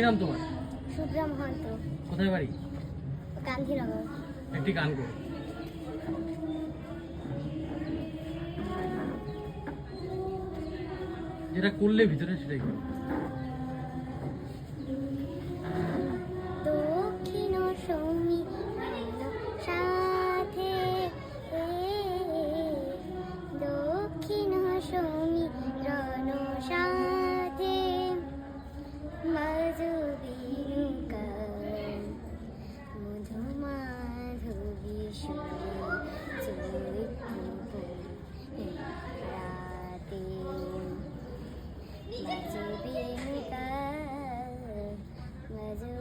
কি নাম তোমার? শুভ্রা মহন্ত কোথায় বাড়ি? গান্ধীনগর একটি গান করো। যেটা করলে ভিতরে সেটাই করো।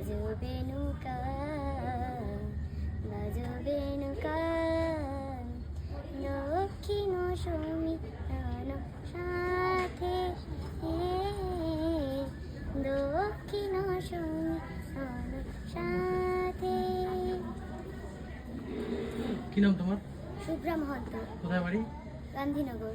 বাজবে নৌকা বাজবে নৌকা। দক্ষিণ সমীরণ সাথে দক্ষিণ সমীরণ সাথে। কি নাম তোমার? শুভ্রা মহন্ত কোথায় বাড়ি? গান্ধীনগর।